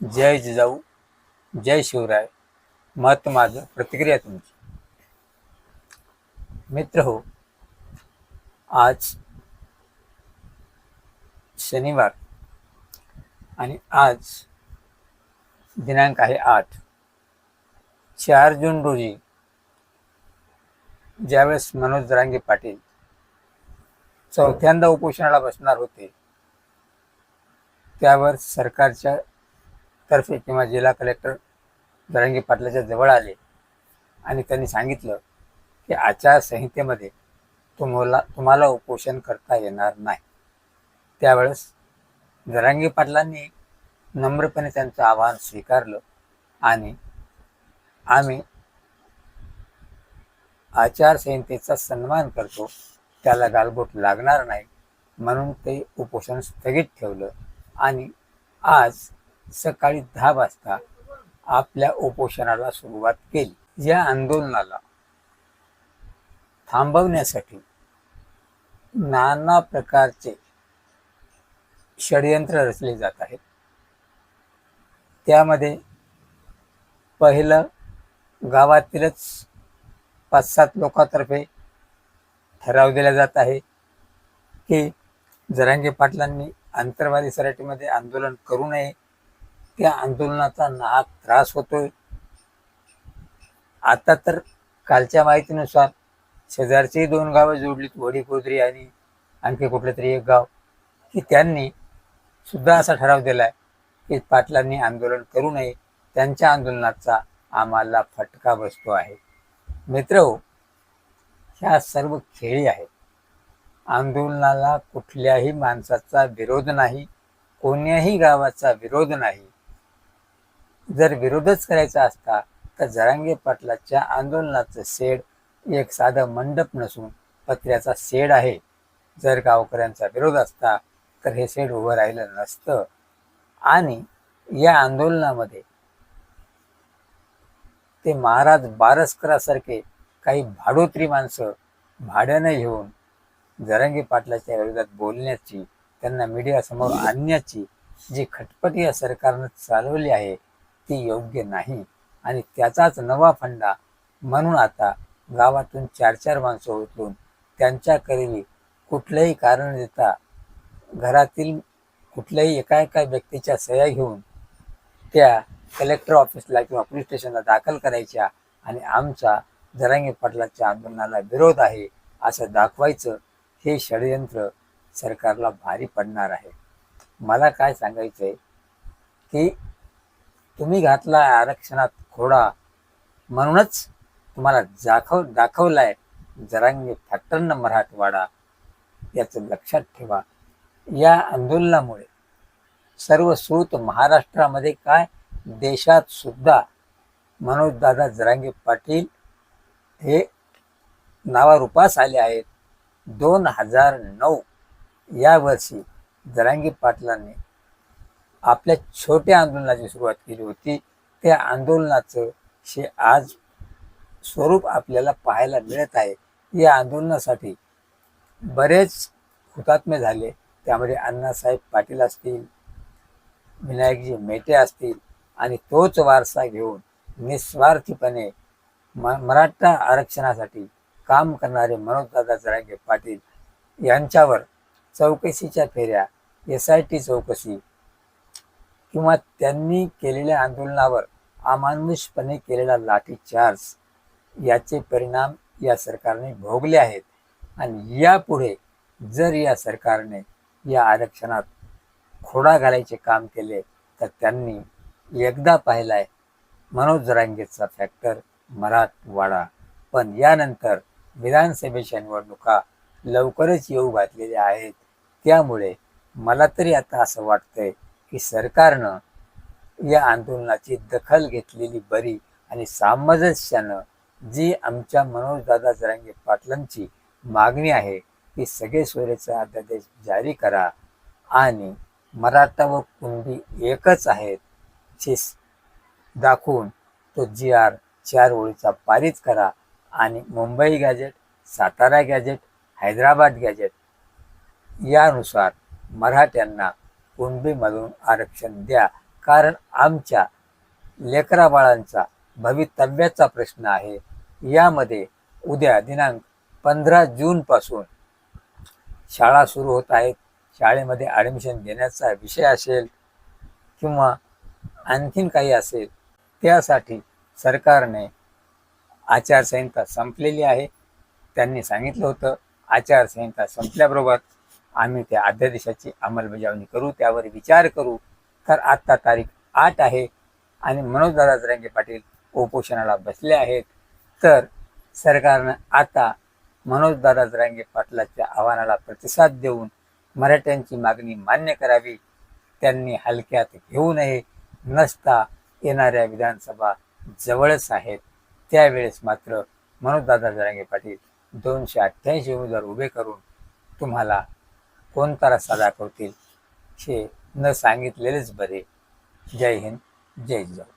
जय जिजाऊ जय शिवराय. मत माझं प्रतिक्रिया तुमची. मित्र हो आज शनिवार आणि आज दिनांक आहे आठ. चार जून रोजी ज्यावेळेस मनोज जरांगे पाटील चौथ्यांदा उपोषणाला बसणार होते त्यावर सरकारच्या तर्फे किंवा जिल्हा कलेक्टर दरंगी पाटलाच्या जवळ आले. आणि त्यांनी सांगितलं की आचारसंहितेमध्ये तुम्हाला तुम्हाला उपोषण करता येणार नाही. त्यावेळेस दरंगी पाटलांनी नम्रपणे त्यांचं आव्हान स्वीकारलं आणि आम्ही आचारसंहितेचा सन्मान करतो त्याला गालबोट लागणार नाही म्हणून ते उपोषण स्थगित ठेवलं. आणि आज सकाळी दहा वाजता आपल्या उपोषणाला सुरुवात केली. या आंदोलनाला थांबवण्यासाठी नाना प्रकारचे षडयंत्र रचले जात आहेत. त्यामध्ये पहिलं गावातीलच पाच सात लोकांतर्फे ठराव दिला जात आहे की जरांगे पाटलांनी आंतरवादी सराटीमध्ये आंदोलन करू नये. त्या आंदोलनाचा नाहक त्रास होतोय. आता तर कालच्या माहितीनुसार शेजारची दोन गावं जोडलीत वडी आणि आणखी कुठलं तरी एक गाव. की त्यांनी सुद्धा असा ठराव दिलाय की पाटलांनी आंदोलन करू नये. त्यांच्या आंदोलनाचा आम्हाला फटका बसतो आहे. मित्र हो ह्या सर्व खेळी आहेत. आंदोलनाला कुठल्याही माणसाचा विरोध नाही कोण्याही गावाचा विरोध नाही. जर विरोधच करायचा असता तर जरांगे पाटलाच्या आंदोलनाचं शेड एक साधं मंडप नसून पत्र्याचा शेड आहे. जर गावकऱ्यांचा विरोध असता तर हे शेड उभं राहिलं नसतं. आणि या आंदोलनामध्ये ते महाराज बारसकरासारखे काही भाडोत्री माणसं भाड्यानं घेऊन जरांगे पाटलाच्या विरोधात बोलण्याची त्यांना मीडियासमोर आणण्याची जी खटपटी या सरकारनं चालवली आहे ती योग्य नाही. आणि त्याचाच नवा फंडा म्हणून आता गावातून चार चार माणसं उचलून त्यांच्याकरवी कुठलंही कारण देता घरातील कुठल्याही एका एका व्यक्तीच्या सह्या घेऊन त्या कलेक्टर ऑफिसला किंवा पोलीस स्टेशनला दाखल करायच्या आणि आमचा जरांगे पाटलाच्या आंदोलनाला विरोध आहे असं दाखवायचं हे षडयंत्र सरकारला भारी पडणार आहे. मला काय सांगायचं आहे की तुम्ही घातला आरक्षणात खोडा म्हणूनच तुम्हाला दाखव दाखवलाय. जरांगे फॅक्टरनं मराठवाडा याचं लक्षात ठेवा. या आंदोलनामुळे सर्व सूत महाराष्ट्रामध्ये काय? देशात सुद्धा मनोजदादा जरांगे पाटील हे नावारूपास आले आहेत. दोन हजार नऊ या वर्षी जरांगी पाटलांनी आपल्या छोट्या आंदोलनाची सुरुवात केली होती. त्या आंदोलनाचं शे आज स्वरूप आपल्याला पाहायला मिळत आहे. या आंदोलनासाठी बरेच हुतात्मे झाले. त्यामध्ये अण्णासाहेब पाटील असतील विनायकजी मेटे असतील आणि तोच वारसा घेऊन निस्वार्थीपणे म मराठा आरक्षणासाठी काम करणारे मनोजदादा जरांगे पाटील यांच्यावर चौकशीच्या फेऱ्या एस आय टी चौकशी किंवा त्यांनी केलेल्या आंदोलनावर अमानुषपणे केलेला लाठीचार्ज याचे परिणाम या सरकारने भोगले आहेत. आणि यापुढे जर या सरकारने या आरक्षणात खोडा घालायचे काम केले तर त्यांनी एकदा पाहिलाय मनोज जरांगेचा फॅक्टर मराठवाडा. पण यानंतर विधानसभेच्या निवडणुका लवकरच येऊ घातलेल्या आहेत. त्यामुळे मला तरी आता असं वाटतंय की सरकारनं या आंदोलनाची दखल घेतलेली बरी आणि सामंजस्यानं जी आमच्या मनोजदादा जरांगे पाटलांची मागणी आहे ती सगळे सोयरेचा अध्यादेश जारी करा आणि मराठा व कुंडी एकच आहेत हे दाखवून तो जी आर चार ओळीचा पारित करा आणि Mumbai gazette Satara gazette Hyderabad gazette यानुसार मराठ्यांना कुणबीमधून आरक्षण द्या. कारण आमच्या लेकरा बाळांचा भवितव्याचा प्रश्न आहे. यामध्ये उद्या दिनांक पंधरा जूनपासून शाळा सुरू होत आहेत. शाळेमध्ये ॲडमिशन घेण्याचा विषय असेल किंवा आणखीन काही असेल त्यासाठी सरकारने आचारसंहिता संपलेली आहे. त्यांनी सांगितलं होतं आचारसंहिता संपल्याबरोबर आम्ही त्या अध्यादेशाची अंमलबजावणी करू त्यावर विचार करू. तर आत्ता तारीख आठ आहे आणि मनोजदादा जरांगे पाटील उपोषणाला बसले आहेत. तर सरकारनं आता मनोजदादा जरांगे पाटलाच्या आव्हानाला प्रतिसाद देऊन मराठ्यांची मागणी मान्य करावी. त्यांनी हलक्यात घेऊ नये. नसता येणाऱ्या विधानसभा जवळच आहेत. त्यावेळेस मात्र मनोजदादा जरांगे पाटील दोनशे अठ्ठ्याऐंशी उमेदवार उभे करून तुम्हाला कोणता रस्ता दाखवतील? हे न सांगितलेलेच बरे. जय हिंद जय जिजाऊ